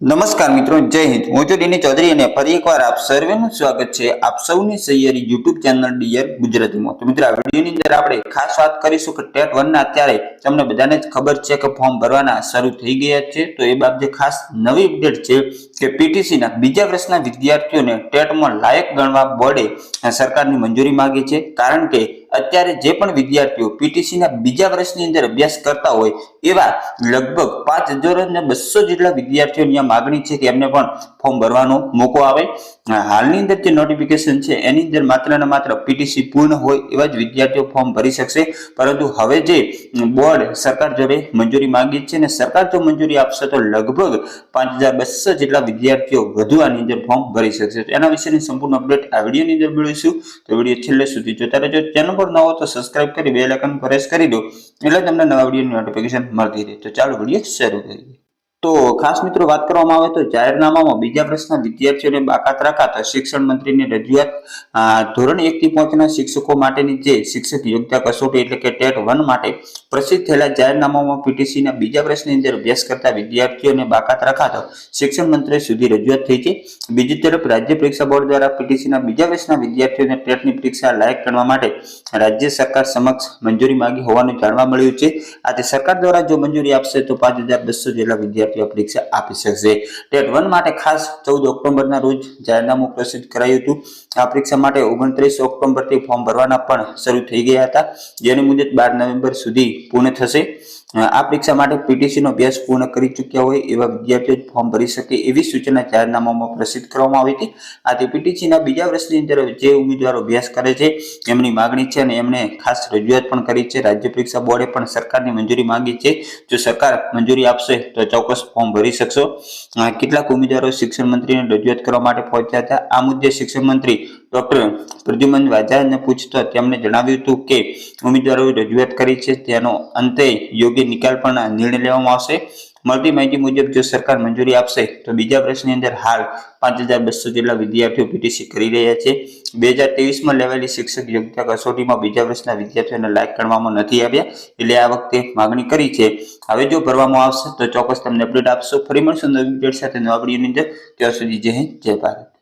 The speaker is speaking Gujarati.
નમસ્કાર મિત્રો, જય હિન્દ. હું છું ડીની ચૌધરી અને ફરી એકવાર આપ સર્વેનું સ્વાગત છે આપ સૌની સૈયરી યુટ્યુબ ચેનલ ડિયર ગુજરાતીમાં. તો મિત્રો, આ વિડીયોની અંદર આપણે ખાસ વાત કરીશું કે ટેટ વનના અત્યારે તમને બધાને જ ખબર છે કે ફોર્મ ભરવાના શરૂ થઈ ગયા છે. તો એ બાબતે ખાસ નવી અપડેટ છે કે પીટીસીના બીજા વર્ષના વિદ્યાર્થીઓને ટેટમાં લાયક ગણવા બોર્ડે સરકારની મંજૂરી માગી છે. કારણ કે અત્યારે જે પણ વિદ્યાર્થીઓ પીટીસીના બીજા વર્ષની અંદર અભ્યાસ કરતા હોય એવા લગભગ પાંચ હજાર અને બસો જેટલા વિદ્યાર્થીઓની આ માગણી છે કે એમને પણ ફોર્મ ભરવાનો મોકો આવે. હાલની અંદર જે નોટિફિકેશન છે, એની અંદર માત્ર ને માત્ર પીટીસી પૂર્ણ હોય એવા જ વિદ્યાર્થીઓ ફોર્મ ભરી શકશે. પરંતુ હવે જે બોર્ડ સરકાર જોડે મંજૂરી માંગી છે અને સરકાર જો મંજૂરી આપશે તો લગભગ પાંચ હજાર બસો જેટલા વિદ્યાર્થીઓ વધુ આની અંદર ફોર્મ ભરી શકશે. એના વિશેની સંપૂર્ણ અપડેટ આ વિડીયોની અંદર મેળવીશું. તો વીડિયો છેલ્લે સુધી જોતા રહેજો. ચેનલ પર નવો તો સબસ્ક્રાઇબ કરી બે આઇકન પ્રેસ કરી દો. એટલે તમને નવા વિડીયોની નોટિફિકેશન મળતી રહે. તો ચાલો, વીડિયો શરૂ કરીએ. તો ખાસ મિત્રો વાત કરવામાં આવે તો જાહેરનામામાં બીજા પ્રશ્ન વિદ્યાર્થીઓને બાકાત રાખાતા શિક્ષણ મંત્રીની રજૂઆત ધોરણ એક થી પાંચના શિક્ષકો માટેની જે શિક્ષક યોગ્યતા કસોટી એટલે કે ટેટ વન માટે પ્રસિદ્ધ થયેલા જાહેરનામામાં પીટીસીના બીજા પ્રશ્નની અંદર અભ્યાસ કરતા વિદ્યાર્થીઓને બાકાત રાખાતા શિક્ષણ મંત્રી સુધી રજૂઆત થઈ છે. બીજી તરફ રાજ્ય પરીક્ષા બોર્ડ દ્વારા પીટીસીના બીજા વર્ષના વિદ્યાર્થીઓને ટેટની પરીક્ષા લાયક કરવા માટે રાજ્ય સરકાર સમક્ષ મંજૂરી માંગી હોવાનું જાણવા મળ્યું છે. આથી સરકાર દ્વારા જો મંજૂરી આપશે તો પાંચ જેટલા વિદ્યાર્થીઓ પરીક્ષા આપી શકશે. ટેટ વન માટે ખાસ ચૌદ ઓક્ટોબરના રોજ જાહેરનામું પ્રસિદ્ધ કરાયું હતું. આ પરીક્ષા માટે ઓગણત્રીસ ઓક્ટોબરથી ફોર્મ ભરવાના પણ શરૂ થઈ ગયા હતા. જેની મુદત બાર નવેમ્બર સુધી પૂર્ણ થશે. આ પરીક્ષા માટે પીટીસીનો અભ્યાસ પૂર્ણ કરી ચૂક્યા હોય એવા વિદ્યાર્થીઓ ફોર્મ ભરી શકે એવી સૂચના જાહેરનામામાં પ્રસિદ્ધ કરવામાં આવી હતી. આથી પીટીસીના બીજા વર્ષની અંદર જે ઉમેદવારો અભ્યાસ કરે છે, એમની માગણી છે અને એમણે ખાસ રજૂઆત પણ કરી છે. રાજ્ય પરીક્ષા બોર્ડે પણ સરકારની મંજૂરી માંગી છે. જો સરકાર મંજૂરી આપશે તો ચોક્કસ ફોર્મ ભરી શકશો. કેટલાક ઉમેદવારો શિક્ષણ મંત્રીને રજૂઆત કરવા માટે પહોંચ્યા હતા. આ મુદ્દે શિક્ષણ મંત્રી ડોક્ટર પ્રદ્યુમન વાજાને પૂછતા તેમણે જણાવ્યું હતું કે, ઉમેદવારોએ રજૂઆત કરી છે, તેનો અંતે યોગ્ય નિકાલ પણ નિર્ણય લેવામાં આવશે. મળતી માહિતી મુજબ જો સરકાર મંજૂરી આપશે, તો બીજા વર્ષની અંદર હાલ પાંચ હજાર બસો જેટલા વિદ્યાર્થીઓ પીટીસી કરી રહ્યા છે. બે હજાર ત્રેવીસમાં લેવાયેલી શિક્ષક યોગ્યતા કસોટીમાં બીજા વર્ષના વિદ્યાર્થીઓને લાયક ગણવામાં નથી આવ્યા, એટલે આ વખતે માગણી કરી છે. હવે જો ભરવામાં આવશે, તો ચોક્કસ તમને અપડેટ આપશો. ફરી મળશું નવી અપડેટ સાથે નવા વિડીયોની અંદર. ત્યાં સુધી જય હિન્દ, જય ભારત.